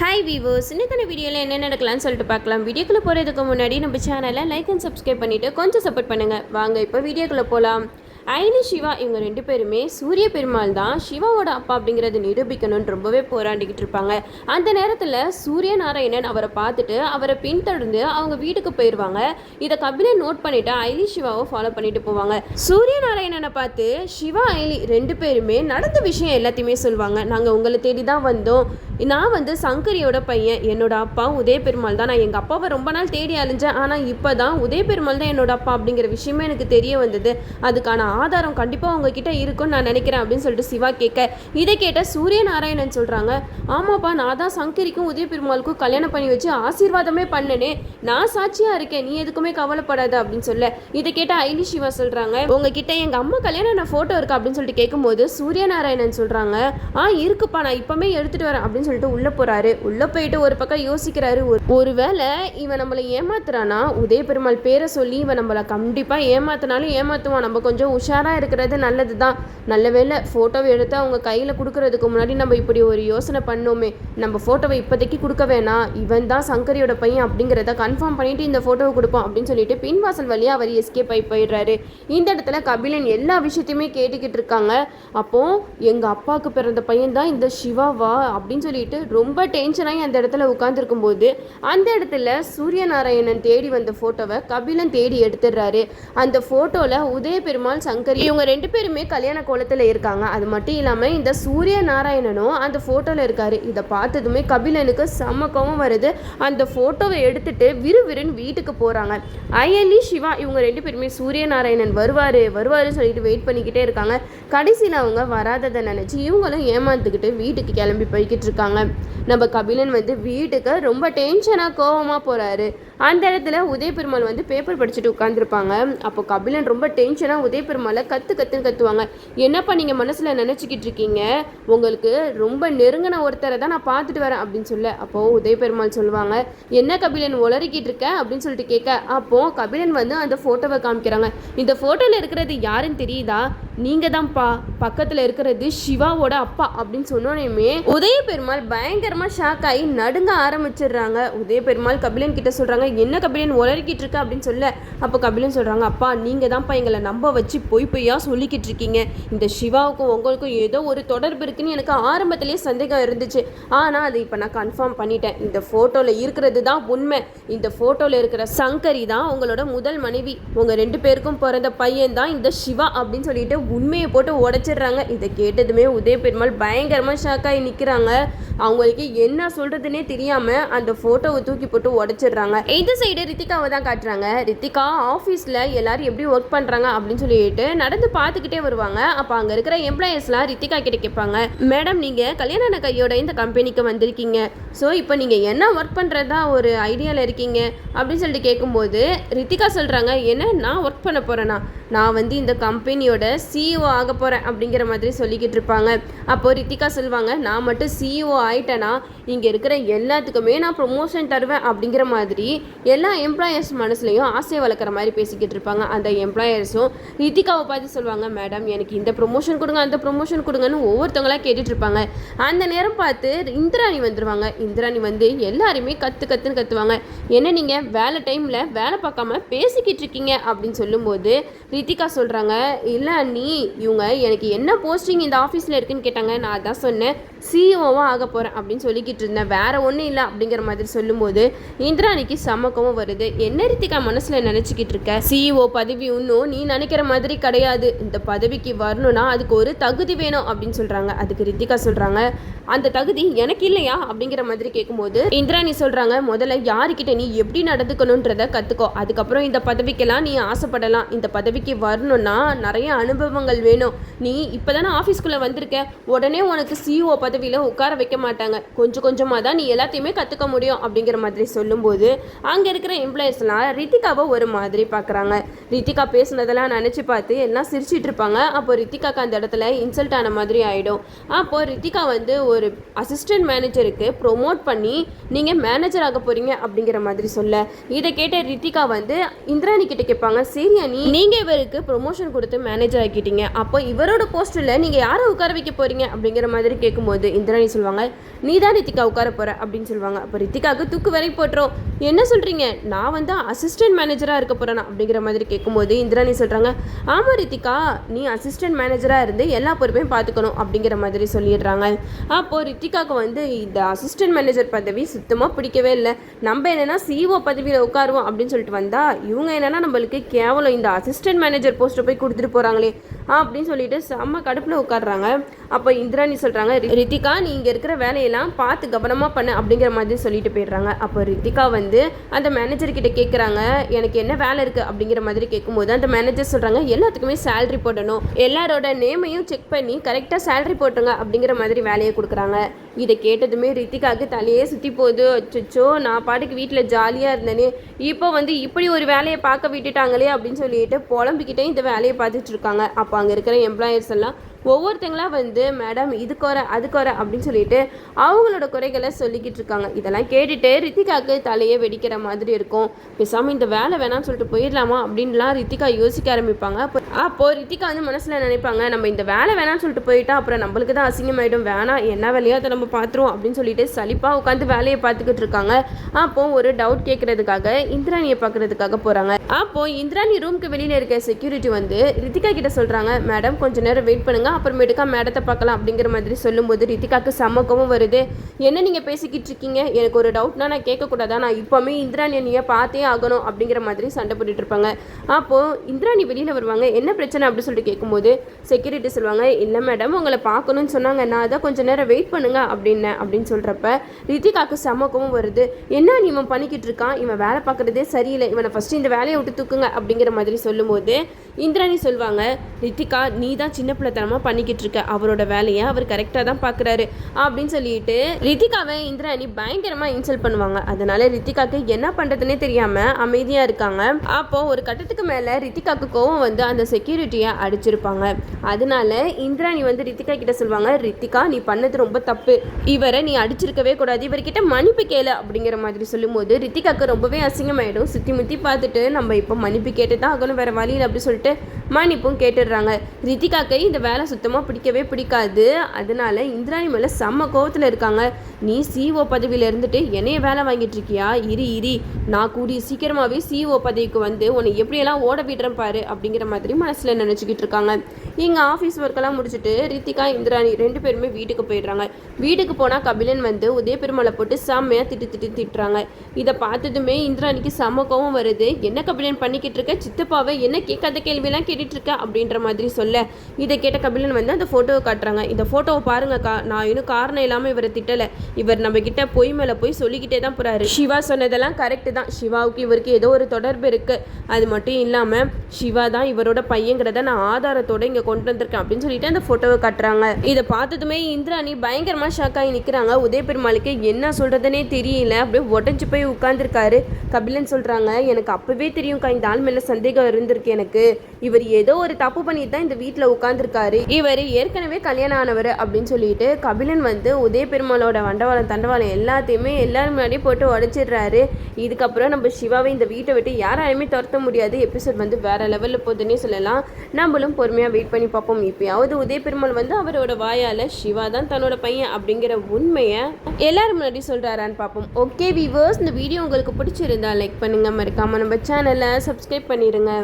Hi Vivo இன்னைக்கான வீடியோவில் என்ன நடக்கலாம்னு சொல்லிட்டு பார்க்கலாம். வீடியோக்குள்ளே போகிறதுக்கு முன்னாடி நம்ம சேனலை லைக் அண்ட் சப்ஸ்கிரைப் பண்ணிவிட்டு கொஞ்சம் சப்போர்ட் பண்ணுங்கள் வாங்க இப்போ வீடியோக்குள்ளே போகலாம் ஐனி சிவா இவங்க ரெண்டு பேருமே சூரிய பெருமாள் தான் சிவாவோட அப்பா அப்படிங்கிறத நிரூபிக்கணும்னு ரொம்பவே போராடிக்கிட்டு இருப்பாங்க. அந்த நேரத்தில் சூரிய நாராயணன் அவரை பார்த்துட்டு அவரை பின்தொடர்ந்து அவங்க வீட்டுக்கு போயிடுவாங்க இதை கபிலன் நோட் பண்ணிவிட்டு ஐலி சிவாவை ஃபாலோ பண்ணிட்டு போவாங்க. சூரிய நாராயணனை பார்த்து சிவா ஐலி ரெண்டு பேருமே நடந்த விஷயம் எல்லாத்தையுமே சொல்லுவாங்க. நாங்கள் உங்களை தேடி தான் வந்தோம். நான் வந்து சங்கரியோட பையன் என்னோட அப்பா உதய பெருமாள் தான். நான் எங்கள் அப்பாவை ரொம்ப நாள் தேடி அழிஞ்சேன் ஆனால் இப்போ தான் உதய பெருமாள் தான் என்னோட அப்பா அப்படிங்கிற விஷயமே எனக்கு தெரிய வந்தது. அதுக்கான ஆதாரம் கண்டிப்பாக உங்ககிட்ட இருக்கும்னு நான் நினைக்கிறேன் அப்படின்னு சொல்லிட்டு சிவா கேட்க இதை கேட்ட சூரிய நாராயணன் சொல்கிறாங்க ஆமாப்பா நான் தான் சங்கரிக்கும் உதய பெருமாளுக்கும் கல்யாணம் பண்ணி வச்சு ஆசீர்வாதமே பண்ணனே. நான் சாட்சியாக இருக்கேன். நீ எதுக்குமே கவலைப்படாத அப்படின்னு சொல்ல இதை கேட்ட ஐலி சிவா சொல்கிறாங்க உங்ககிட்ட எங்கள் அம்மா கல்யாணம் ஃபோட்டோ இருக்கா? அப்படின்னு சொல்லிட்டு கேட்கும்போது சூரிய நாராயணன் சொல்கிறாங்க ஆ இருக்குப்பா. நான் இப்போமே எடுத்துகிட்டு வரேன். அப்படின்னு சொல்லிட்டு உள்ளே போகிறாரு உள்ளே போயிட்டு ஒரு பக்கம் யோசிக்கிறாரு. ஒரு- ஒருவேளை இவன் நம்மளை ஏமாத்துறானா? உதய பெருமாள் பேரை சொல்லி இவன் நம்மளை கண்டிப்பாக ஏமாத்தினாலும் ஏமாத்துவான். நம்ம கொஞ்சம் உஷாராக இருக்கிறது நல்லது தான் நல்ல வேலை ஃபோட்டோவை எடுத்து அவங்க கையில் கொடுக்கறதுக்கு முன்னாடி நம்ம இப்படி ஒரு யோசனை பண்ணோமே. நம்ம ஃபோட்டோவை இப்போதைக்கு கொடுக்க வேணாம். இவன் தான் சங்கரியோட பையன் அப்படிங்கிறத கன்ஃபார்ம் பண்ணிட்டு இந்த ஃபோட்டோவை கொடுப்போம் அப்படின்னு சொல்லிட்டு பின்வாசல் வழியாக அவர் எஸ்கேப் ஆகி போயிடுறாரு. இந்த இடத்துல கபிலன் எல்லா விஷயத்தையுமே கேட்டுக்கிட்டு இருக்காங்க. அப்போ எங்கள் அப்பாவுக்கு பிறந்த பையன் தான் இந்த சிவாவா அப்படின்னு சொல்லி சொல்லிட்டு ரொம்ப டென்ஷனாகி அந்த இடத்துல உட்காந்துருக்கும் போது அந்த இடத்துல சூரிய நாராயணன் தேடி வந்த ஃபோட்டோவை கபிலன் தேடி எடுத்துடுறாரு. அந்த ஃபோட்டோவில் உதய பெருமாள் சங்கரி இவங்க ரெண்டு பேருமே கல்யாண கோலத்தில் இருக்காங்க. அது மட்டும் இல்லாமல் இந்த சூரிய நாராயணனும் அந்த ஃபோட்டோவில் இருக்காரு. இதை பார்த்ததுமே கபிலனுக்கு செம்ம கோவம் வருது. அந்த ஃபோட்டோவை எடுத்துட்டு விறுவிறுன்னு வீட்டுக்கு போகிறாங்க அயலி சிவா இவங்க ரெண்டு பேருமே சூரிய நாராயணன் வருவார் வருவாருன்னு சொல்லிட்டு வெயிட் பண்ணிக்கிட்டே இருக்காங்க. கடைசியில் அவங்க வராததை நினச்சி இவங்களும் ஏமாந்துக்கிட்டு வீட்டுக்கு கிளம்பி போய்கிட்டு இருக்காங்க. நம்ம கபிலன் வந்து வீட்டுக்கு ரொம்ப டென்ஷனாக கோவமாக போகிறாரு அந்த இடத்துல உதய பெருமாள் வந்து பேப்பர் படிச்சுட்டு உட்காந்துருப்பாங்க அப்போ கபிலன் ரொம்ப டென்ஷனாக உதய பெருமாளை கற்று கத்துன்னு கத்துவாங்க. என்னப்பா நீங்கள் மனசில் நினச்சிக்கிட்டு இருக்கீங்க? உங்களுக்கு ரொம்ப நெருங்கின ஒருத்தரை தான் நான் பார்த்துட்டு வரேன் அப்படின்னு சொல்ல. அப்போது உதய பெருமாள் சொல்லுவாங்க என்ன கபிலன் உளறிக்கிட்டு இருக்க? அப்படின்னு சொல்லிட்டு கேட்க அப்போது கபிலன் வந்து அந்த ஃபோட்டோவை காமிக்கிறாங்க. இந்த ஃபோட்டோவில் இருக்கிறது யாருன்னு தெரியுதா? நீங்கள் தான்ப்பா. பக்கத்தில் இருக்கிறது சிவாவோட அப்பா அப்படின்னு சொன்னோனையுமே உதய பெருமாள் பயங்கரமாக ஷாக் ஆகி நடுங்க ஆரம்பிச்சிடுறாங்க. உதய பெருமாள் கபிலன் கிட்ட சொல்கிறாங்க என்ன கபிலன்? உளறிக்கிட்டு இருக்க? அப்படின்னு சொல்ல அப்போ கபிலன் சொல்கிறாங்க அப்பா நீங்கள் தான்ப்பா எங்களை நம்ப வச்சு பொய் பொய்யா சொல்லிக்கிட்டு இருக்கீங்க. இந்த சிவாவுக்கும் உங்களுக்கும் ஏதோ ஒரு தொடர்பு இருக்குன்னு எனக்கு ஆரம்பத்திலே சந்தேகம் இருந்துச்சு. ஆனால் அதை இப்போ நான் கன்ஃபார்ம் பண்ணிட்டேன். இந்த ஃபோட்டோவில் இருக்கிறது தான் உண்மை. இந்த ஃபோட்டோவில் இருக்கிற சங்கரி தான் உங்களோட முதல் மனைவி. உங்கள் ரெண்டு பேருக்கும் பிறந்த பையன் தான் இந்த சிவா அப்படின்னு சொல்லிட்டு உண்மையை போட்டு உடச்சிடுறாங்க. இதை கேட்டதுமே உதய பெருமாள் பயங்கரமாக ஷாக்காகி நிற்கிறாங்க அவங்களுக்கு என்ன சொல்கிறதுனே தெரியாமல் அந்த ஃபோட்டோவை தூக்கி போட்டு உடச்சிடுறாங்க. இந்த சைடு ரித்திகாவை தான் காட்டுறாங்க. ரித்திகா ஆஃபீஸில் எல்லாரும் எப்படி ஒர்க் பண்ணுறாங்க அப்படின்னு சொல்லிட்டு நடந்து பார்த்துக்கிட்டே வருவாங்க. அப்போ அங்கே இருக்கிற எம்ப்ளாயர்ஸ்லாம் ரித்திகா கிட்ட கேட்பாங்க மேடம் நீங்கள் கல்யாண கையோட இந்த கம்பெனிக்கு வந்திருக்கீங்க. ஸோ இப்போ நீங்கள் என்ன ஒர்க் பண்ணுறதா ஒரு ஐடியாவில் இருக்கீங்க? அப்படின்னு சொல்லிட்டு கேட்கும்போது ரித்திகா சொல்கிறாங்க என்ன நான் ஒர்க் பண்ண போகிறேன்னா நான் வந்து இந்த கம்பெனியோட சிஇஓ ஆக போகிறேன் அப்படிங்கிற மாதிரி சொல்லிக்கிட்டு இருப்பாங்க. அப்போது ரித்திகா சொல்லுவாங்க நான் மட்டும் சிஇஓ ஆயிட்டேன்னா இங்கே இருக்கிற எல்லாத்துக்குமே நான் ப்ரொமோஷன் தருவேன் அப்படிங்கிற மாதிரி எல்லா எம்ப்ளாயர்ஸ் மனசுலையும் ஆசையை வளர்க்குற மாதிரி பேசிக்கிட்டு இருப்பாங்க. அந்த எம்ப்ளாயர்ஸும் ரித்திகாவை பார்த்து சொல்லுவாங்க மேடம் எனக்கு இந்த ப்ரொமோஷன் கொடுங்க அந்த ப்ரொமோஷன் கொடுங்கன்னு ஒவ்வொருத்தவங்களா கேட்டுட்டு இருப்பாங்க. அந்த நேரம் பார்த்து இந்திராணி வந்துடுவாங்க இந்திராணி வந்து எல்லாருமே கற்று கத்துன்னு கத்துவாங்க. என்ன நீங்கள் வேலை டைமில் வேலை பார்க்காம பேசிக்கிட்டு இருக்கீங்க? அப்படின்னு சொல்லும்போது ரித்திகா சொல்கிறாங்க இல்லை நீ இவங்க எனக்கு என்ன போஸ்டிங் இந்த ஆஃபீஸில் இருக்குன்னு கேட்டாங்க. நான் அதான் சொன்னேன். சிஇஓவாக ஆக போகிறேன் அப்படின்னு சொல்லிக்கிட்டு இருந்தேன். வேற ஒன்றும் இல்லை அப்படிங்கிற மாதிரி சொல்லும்போது இந்திராணிக்கு சமக்கமும் வருது. என்ன ரித்திகா மனசில் நினச்சிக்கிட்டு இருக்க? சிஇஓ பதவி இன்னும் நீ நினைக்கிற மாதிரி கிடையாது. இந்த பதவிக்கு வரணும்னா அதுக்கு ஒரு தகுதி வேணும் அப்படின்னு சொல்கிறாங்க அதுக்கு ரித்திகா சொல்கிறாங்க அந்த தகுதி எனக்கு இல்லையா? அப்படிங்கிற மாதிரி கேட்கும்போது இந்திராணி சொல்கிறாங்க முதல்ல யாருக்கிட்ட நீ எப்படி நடந்துக்கணுன்றத கற்றுக்கோ அதுக்கப்புறம் இந்த பதவிக்கெல்லாம் நீ ஆசைப்படலாம். இந்த பதவிக்கு வரணும்னா நிறைய அனுபவங்கள் வேணும். நீ இப்போ தானே ஆஃபீஸ்க்குள்ளே வந்திருக்க. உடனே உனக்கு சிஇஓ பதவியில் உட்கார வைக்க மாட்டாங்க. கொஞ்சம் கொஞ்சமாக தான் நீ எல்லாத்தையுமே கற்றுக்க முடியும் அப்படிங்கிற மாதிரி சொல்லும்போது அங்கே இருக்கிற எம்ப்ளாயர்ஸ்லாம் ரித்திகாவை ஒரு மாதிரி பார்க்குறாங்க ரித்திகா பேசுனதெல்லாம் நினச்சி பார்த்து எல்லாம் சிரிச்சிட்டு இருப்பாங்க. அப்போ ரித்திகாக்கு அந்த இடத்துல இன்சல்ட் ஆன மாதிரி ஆகிடும் அப்போது ரித்திகா வந்து ஒரு அசிஸ்டன்ட் மேனேஜருக்கு ப்ரொமோட் பண்ணி நீங்கள் மேனேஜர் ஆக போகிறீங்க அப்படிங்கிற மாதிரி சொல்ல. இதை கேட்ட ரித்திகா வந்து இந்திராணி கிட்ட கேட்பாங்க சரி அனி நீங்கள் இவருக்கு ப்ரொமோஷன் கொடுத்து மேனேஜர் ஆக்கிட்டீங்க. அப்போ இவரோட போஸ்ட்டில் நீங்கள் யாரை உட்கார வைக்க போகிறீங்க அப்படிங்கிற மாதிரி கேட்கும்போது இந்திராணி சொல்லுவாங்க நீ தான் ரித்திகா உட்கார போகிற அப்படின்னு சொல்லுவாங்க அப்போ ரித்திகாவுக்கு தூக்கு வரை போட்டுரும். என்ன சொல்கிறீங்க நான் வந்து அசிஸ்டன்ட் மேனேஜராக இருக்க போகிறேன் அப்படிங்கிற மாதிரி கேட்கும்போது இந்திராணி சொல்கிறாங்க ஆமாம் ரித்திகா நீ அசிஸ்டன்ட் மேனேஜராக இருந்து எல்லா பொறுப்பையும் பார்த்துக்கணும் அப்படிங்கிற மாதிரி சொல்லிடுறாங்க. அப்போது ரித்திகாவுக்கு வந்து இந்த அசிஸ்டன்ட் மேனேஜர் பதவி சுத்தமாக பிடிக்கவே இல்லை. நம்ம என்னென்னா சிஓ பதவியில் உட்காருவோம் அப்படின்னு சொல்லிட்டு வந்தால் இவங்க என்னென்னா நம்மளுக்கு கேவலம் இந்த அசிஸ்டன்ட் மேனேஜர் போஸ்ட்டை போய் கொடுத்துட்டு போகிறாங்களே அப்படின்னு சொல்லிட்டு செம்ம கடுப்பில் உட்காடுறாங்க அப்போ இந்திராணி சொல்கிறாங்க ரித்திகா நீ இங்கே இருக்கிற வேலையெல்லாம் பார்த்து கவனமாக பண்ணு அப்படிங்கிற மாதிரி சொல்லிட்டு போயிடுறாங்க. அப்போ ரித்திகா வந்து அந்த மேனேஜர்கிட்ட கேட்குறாங்க எனக்கு என்ன வேலை இருக்குது அப்படிங்கிற மாதிரி கேட்கும்போது அந்த மேனேஜர் சொல்கிறாங்க எல்லாத்துக்குமே சேலரி போடணும். எல்லாரோட நேமையும் செக் பண்ணி கரெக்டாக சேலரி போட்டுருங்க அப்படிங்கிற மாதிரி வேலையை கொடுக்குறாங்க. இதை கேட்டதுமே ரித்திகாவுக்கு தலையே சுற்றி போகுது. அச்சோ நான் பாட்டுக்கு வீட்டில் ஜாலியாக இருந்தேனே. இப்போ வந்து இப்படி ஒரு வேலையை பார்க்க விட்டுட்டாங்களே அப்படின்னு சொல்லிட்டு புலம்பிக்கிட்டே இந்த வேலையை பார்த்துட்டு இருக்காங்க. அப்போ அங்கே இருக்கிற எம்ப்ளாயர்ஸ் எல்லாம் ஒவ்வொருத்தங்களா வந்து மேடம் இது குறை அது குறை அப்படின்னு சொல்லிட்டு அவங்களோட குறைகளை சொல்லிக்கிட்டு இருக்காங்க. இதெல்லாம் கேட்டுட்டு ரித்திகாவுக்கு தலையே வெடிக்கிற மாதிரி இருக்கும். பேசாமல் இந்த வேலை வேணாம்னு சொல்லிட்டு போயிடலாமா? அப்படின்லாம் ரித்திகா யோசிக்க ஆரம்பிப்பாங்க. அப்போ ரித்திகா வந்து மனசில் நினைப்பாங்க நம்ம இந்த வேலை வேணாம்னு சொல்லிட்டு போயிட்டா அப்புறம் நம்மளுக்கு தான் அசிங்கமாயிடும். வேணாம் என்ன வேலையோ அதை நம்ம பார்த்துருவோம் அப்படின்னு சொல்லிட்டு சலிப்பாக உட்காந்து வேலையை பார்த்துக்கிட்டு இருக்காங்க. அப்போ ஒரு டவுட் கேட்கறதுக்காக இந்திராணியை பார்க்கறதுக்காக போகிறாங்க அப்போ இந்திராணி ரூமுக்கு வெளியில் இருக்க செக்யூரிட்டி வந்து ரித்திகா கிட்ட சொல்கிறாங்க மேடம் கொஞ்ச நேரம் வெயிட் பண்ணுங்க அப்புறமேட்டுக்கா மேடத்தை பார்க்கலாம் அப்படிங்கிற மாதிரி சொல்லும்போது ரித்திகாக்கு சமக்கமும் வருது. என்ன நீங்கள் பேசிக்கிட்டு இருக்கீங்க? எனக்கு ஒரு டவுட்னா நான் கேட்கக்கூடாதா? நான் இப்போவுமே இந்திராணி நீ பார்த்தே ஆகணும் அப்படிங்கிற மாதிரி சண்டை போட்டுட்டு இருப்பாங்க. அப்போது இந்திராணி வெளியில் வருவாங்க. என்ன பிரச்சனை அப்படின்னு சொல்லிட்டு கேட்கும்போது செக்யூரிட்டி சொல்லுவாங்க இல்லை மேடம் உங்களை பார்க்கணும்னு சொன்னாங்க. நான் அதான் கொஞ்சம் நேரம் வெயிட் பண்ணுங்க அப்படின்னேன் அப்படின்னு சொல்கிறப்ப ரித்திகாக்கு சமக்கமும் வருது. என்ன நீ இவன் பண்ணிக்கிட்டு இருக்கான்? இவன் வேலை பார்க்குறதே சரியில்லை. இவனை ஃபஸ்ட்டு இந்த வேலையை விட்டு தூக்குங்க அப்படிங்கிற மாதிரி சொல்லும்போது இந்திராணி சொல்லுவாங்க ரித்திகா நீ தான் சின்ன பிள்ளைத்தனமாக பண்ணிக்கிட்டு இருக்க அவரோட வேலையை அவர் கரெக்டாக தான் பார்க்குறாரு. அப்படின்னு சொல்லிட்டு ரித்திகாவை இந்திராணி பயங்கரமாக இன்சல்ட் பண்ணுவாங்க. அதனால ரித்திகாக்கு என்ன பண்ணுறதுனே தெரியாமல் அமைதியாக இருக்காங்க. அப்போது ஒரு கட்டத்துக்கு மேலே ரித்திகாக்கு கோவம் வந்து அந்த செக்யூரிட்டியை அடிச்சிருப்பாங்க. அதனால இந்திராணி வந்து ரித்திகா கிட்ட சொல்லுவாங்க ரித்திகா நீ பண்ணது ரொம்ப தப்பு. இவரை நீ அடிச்சிருக்கவே கூடாது. இவர்கிட்ட மன்னிப்பு கேளு. அப்படிங்கிற மாதிரி சொல்லும்போது ரித்திகாக்கு ரொம்பவே அசிங்கமாயிடும். சுற்றி முற்றி பார்த்துட்டு நம்ம இப்போ மன்னிப்பு கேட்டு தான் ஆகணும். வேறு வழியில் அப்படி சொல்லிட்டு மன்னிப்பும் கேட்டுடுறாங்க. ரித்திகாக்கு இந்த வேலை சுத்தமாக பிடிக்கவே பிடிக்காது. அதனால இந்திராணி மேலே செம்ம கோவத்தில் இருக்காங்க. நீ சிஓ பதவியில் இருந்துட்டு என்னைய வேலை வாங்கிட்டு இருக்கியா? இரு இரி. நான் கூடிய சீக்கிரமாகவே சிஓ பதவிக்கு வந்து உன்னை எப்படியெல்லாம் ஓட விடுறேன் பாரு அப்படிங்கிற மாதிரி மனசில் நினச்சிக்கிட்டு இருக்காங்க. இங்கே ஆஃபீஸ் ஒர்க்கெல்லாம் முடிச்சுட்டு ரித்திகா இந்திராணி ரெண்டு பேருமே வீட்டுக்கு போயிடுறாங்க. வீட்டுக்கு போனால் கபிலன் வந்து உதய பெருமாளை போட்டு செம்மையாக திட்டு திட்டு திட்டுறாங்க. இதை பார்த்ததுமே இந்திராணிக்கு செம்ம கோவம் வருது. என்ன கபிலன் பண்ணிக்கிட்டு இருக்க? சித்தப்பாவை என்ன கேட்காத கேள்வியெல்லாம் கேட்டுட்ருக்க அப்படின்ற மாதிரி சொல்ல. இதை கேட்ட கபிலன் வந்து அந்த ஃபோட்டோவை காட்டுறாங்க. இந்த ஃபோட்டோவை பாருங்கக்கா நான் இன்னும் காரணம் இல்லாமல் இவரை திட்டலை. இவர் நம்ம கிட்ட பொய் மேலே போய் சொல்லிக்கிட்டே தான் போகிறாரு சிவா சொன்னதெல்லாம் கரெக்டு தான். சிவாவுக்கு இவருக்கு ஏதோ ஒரு தொடர்பு இருக்கு. அது மட்டும் இல்லாமல் சிவா தான் இவரோட பையங்கிறத நான் ஆதாரத்தோட இங்கே கொண்டு வந்திருக்கேன் அப்படின்னு சொல்லிட்டு அந்த ஃபோட்டோவை காட்டுறாங்க. இதை பார்த்ததுமே இந்திராணி பயங்கரமாக ஷாக் ஆகி நிற்கிறாங்க உதய பெருமாளுக்கு என்ன சொல்கிறதுனே தெரியல. அப்படியே உடஞ்சி போய் உட்காந்துருக்காரு கபிலன் சொல்கிறாங்க எனக்கு அப்போவே தெரியும்க்கா இந்த ஆள் மேலே சந்தேகம் இருந்திருக்கு எனக்கு. இவர் ஏதோ ஒரு தப்பு பண்ணிட்டு தான் இந்த வீட்டில் உட்காந்துருக்காரு இவர் ஏற்கனவே கல்யாணம் ஆனவர் அப்படின்னு சொல்லிட்டு கபிலன் வந்து உதய பெருமாளோட வண்டவாளம் தண்டவாளம் எல்லாத்தையுமே எல்லாரும் முன்னாடியும் போட்டு உடச்சிடுறாரு. இதுக்கப்புறம் நம்ம சிவாவை இந்த வீட்டை விட்டு யாராலையுமே துரத்த முடியாது. எபிசோட் வந்து வேற லெவலில் போகுதுன்னே சொல்லலாம். நம்மளும் பொறுமையாக வெயிட் பண்ணி பார்ப்போம். இப்போயாவது உதய பெருமாள் வந்து அவரோட வாயால் சிவா தான் தன்னோட பையன் அப்படிங்கிற உண்மையை எல்லாரும் முன்னாடி சொல்கிறாரான்னு பார்ப்போம். ஓகே விவர்ஸ் இந்த வீடியோ உங்களுக்கு பிடிச்சிருந்தா லைக் பண்ணுங்கள் மறக்காமல் நம்ம சேனலை சப்ஸ்கிரைப் பண்ணிடுங்க